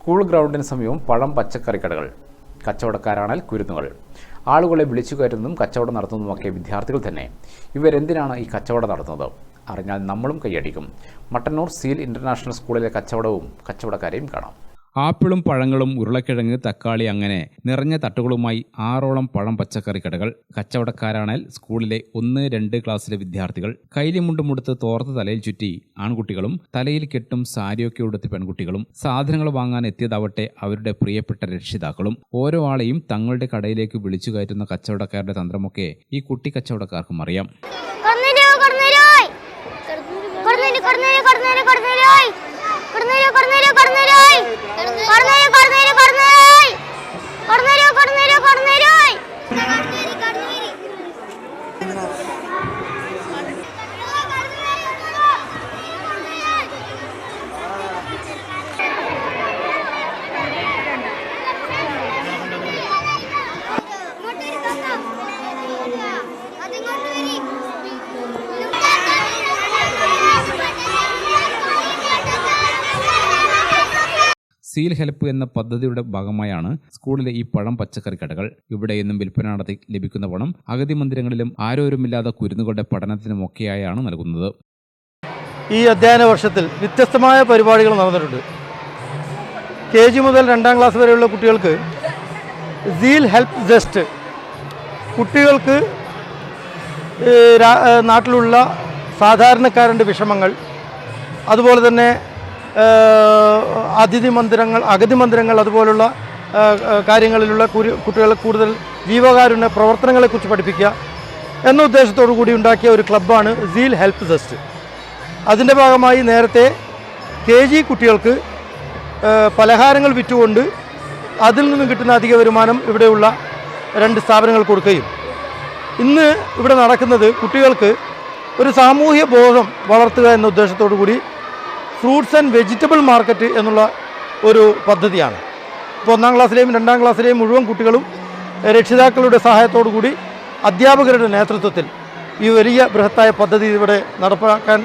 School ഗ്രൗണ്ടിന് സമീപം പഴം പച്ചക്കറി കടകൾ കച്ചവടക്കാരാണേൽ കുരുന്നുകൾ. ആളുകളെ വിളിച്ചു കയറ്റുന്നതും കച്ചവടം നടത്തുന്നതുമൊക്കെ വിദ്യാർത്ഥികൾ തന്നെ. ഇവരെന്തിനാണ് ഈ കച്ചവടം നടത്തുന്നത്? അറിഞ്ഞാൽ നമ്മളും കൈയടിക്കും. മട്ടന്നൂർ സീൽ ഇന്റർനാഷണൽ സ്കൂളിലെ കച്ചവടവും കച്ചവടക്കാരെയും കാണാം. ആപ്പിളും പഴങ്ങളും ഉരുളക്കിഴങ്ങ് തക്കാളി അങ്ങനെ നിറഞ്ഞ തട്ടുകളുമായി ആറോളം പഴം പച്ചക്കറി കടകൾ കച്ചവടക്കാരാണേൽ സ്കൂളിലെ ഒന്ന് രണ്ട് ക്ലാസ്സിലെ വിദ്യാർത്ഥികൾ. കൈലിമുണ്ടുമുടുത്ത് തോർത്ത് തലയിൽ ചുറ്റി ആൺകുട്ടികളും തലയിൽ കെട്ടും സാരിയൊക്കെ ഉടുത്ത് പെൺകുട്ടികളും സാധനങ്ങൾ വാങ്ങാൻ എത്തിയതാവട്ടെ അവരുടെ പ്രിയപ്പെട്ട രക്ഷിതാക്കളും. ഓരോ ആളെയും തങ്ങളുടെ കടയിലേക്ക് വിളിച്ചു കയറ്റുന്ന കച്ചവടക്കാരുടെ തന്ത്രമൊക്കെ ഈ കുട്ടി കച്ചവടക്കാർക്കും അറിയാം. സീൽ ഹെൽപ്പ് എന്ന പദ്ധതിയുടെ ഭാഗമായാണ് സ്കൂളിലെ ഈ പഴം പച്ചക്കറി കടകൾ. ഇവിടെ നിന്നും വിൽപ്പന നടത്തി ലഭിക്കുന്ന പണം അഗതി മന്ദിരങ്ങളിലും ആരോരുമില്ലാത്ത കുരുന്നുകളുടെ പഠനത്തിനുമൊക്കെയായാണ് നൽകുന്നത്. ഈ അധ്യയന വർഷത്തിൽ വ്യത്യസ്തമായ പരിപാടികൾ നടന്നിട്ടുണ്ട്. കെ ജി മുതൽ രണ്ടാം ക്ലാസ് വരെയുള്ള കുട്ടികൾക്ക് സീൽ ഹെൽപ്പ് ജസ്റ്റ് കുട്ടികൾക്ക് നാട്ടിലുള്ള സാധാരണക്കാരന്റെ വിഷമങ്ങൾ അതുപോലെ തന്നെ അതിഥി മന്ദിരങ്ങൾ അഗതി മന്ദിരങ്ങൾ അതുപോലുള്ള കാര്യങ്ങളിലുള്ള കുരു- കുട്ടികളെ കൂടുതൽ ജീവകാരുണ്യ പ്രവർത്തനങ്ങളെക്കുറിച്ച് പഠിപ്പിക്കുക. എന്ന ഉദ്ദേശത്തോടു കൂടി ഉണ്ടാക്കിയ ഒരു ക്ലബ്ബാണ് സീൽ ഹെൽപ്പ് ജസ്റ്റ് അതിന്റെ ഭാഗമായി നേരത്തെ കെ ജി കുട്ടികൾക്ക് പലഹാരങ്ങൾ വിറ്റുകൊണ്ട് അതിൽ നിന്നും കിട്ടുന്ന അധിക വരുമാനം ഇവിടെയുള്ള രണ്ട് സ്ഥാപനങ്ങൾ കൊടുക്കുകയും. ഇന്ന് ഇവിടെ നടക്കുന്നത് കുട്ടികൾക്ക് ഒരു സാമൂഹ്യ ബോധം വളർത്തുക എന്ന ഉദ്ദേശത്തോടു കൂടി ഫ്രൂട്ട്സ് ആൻഡ് വെജിറ്റബിൾ മാർക്കറ്റ് എന്നുള്ള ഒരു പദ്ധതിയാണ്. ഇപ്പോൾ ഒന്നാം ക്ലാസ്സിലെയും രണ്ടാം ക്ലാസ്സിലെയും മുഴുവൻ കുട്ടികളും രക്ഷിതാക്കളുടെ സഹായത്തോടു കൂടി അധ്യാപകരുടെ നേതൃത്വത്തിൽ ഈ വലിയ ബൃഹത്തായ പദ്ധതി ഇവിടെ നടപ്പാക്കാൻ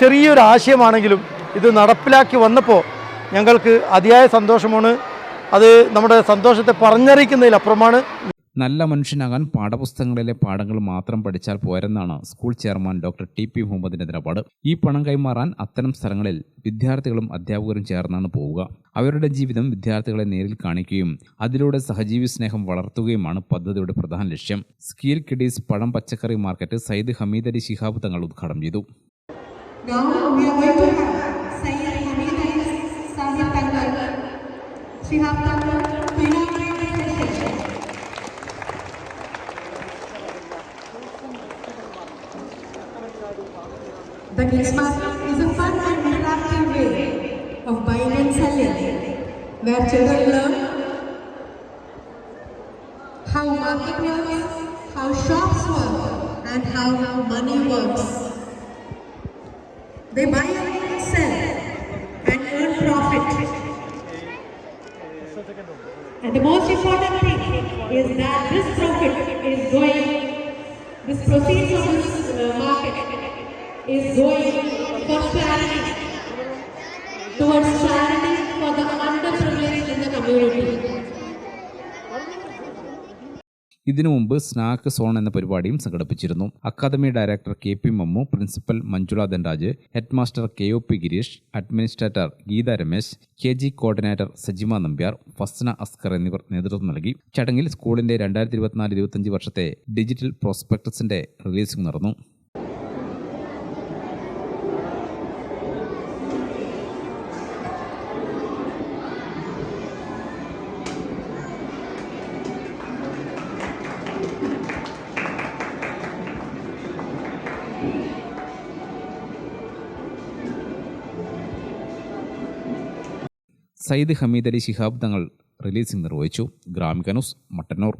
ചെറിയൊരു ആശയമാണെങ്കിലും ഇത് നടപ്പിലാക്കി വന്നപ്പോൾ ഞങ്ങൾക്ക് അതിയായ സന്തോഷമാണ്. അത് നമ്മുടെ സന്തോഷത്തെ പറഞ്ഞറിയിക്കുന്നതിലപ്പുറമാണ് നല്ല മനുഷ്യനാകാൻ പാഠപുസ്തകങ്ങളിലെ പാഠങ്ങൾ മാത്രം പഠിച്ചാൽ പോരെന്നാണ് school chairman doctor T P മുഹമ്മദിന്റെ നിലപാട് ഈ പണം കൈമാറാൻ അത്തരം സ്ഥലങ്ങളിൽ വിദ്യാർത്ഥികളും അധ്യാപകരും ചേർന്നാണ് പോവുക. അവരുടെ ജീവിതം വിദ്യാർത്ഥികളെ നേരിൽ കാണിക്കുകയും അതിലൂടെ സഹജീവി സ്നേഹം വളർത്തുകയുമാണ് പദ്ധതിയുടെ പ്രധാന ലക്ഷ്യം. സ്കീൽ കിഡീസ് പഴം പച്ചക്കറി മാർക്കറ്റ് സയ്യിദ് ഹമീദ് അലി ശിഹാബ് തങ്ങൾ ഉദ്ഘാടനം ചെയ്തു. Shihab we Next is a fun and interactive way of buying and selling, where children learn how market works, how shops work, and how money works. They buy and sell and earn profit. And the most important thing is that this profit is going, this proceeds of this uh, is going for charity, towards charity for the underprivileged in the community. ഇതിനു മുമ്പ് snack zone എന്ന പരിപാടിയും സംഘടിപ്പിച്ചിരുന്നു. Academy director K P Mammu principal Manjula Dhanraj headmaster K O P Gireesh administrator Geetha Ramesh K G coordinator Sajima Nambiar Fasna Askar എന്നിവർ നേതൃത്വം നൽകി. ചടങ്ങിൽ സ്കൂളിന്റെ രണ്ടായിരത്തി ഇരുപത്തിനാല് ഇരുപത്തിയഞ്ച് വർഷത്തെ ഡിജിറ്റൽ പ്രോസ്പെക്ടസിന്റെ റിലീസിംഗ് നടന്നു. സയ്യിദ് ഹമീദ് അലി ശിഹാബ് തങ്ങൾ റിലീസിംഗ് നിർവഹിച്ചു. ഗ്രാമിക മട്ടന്നൂർ.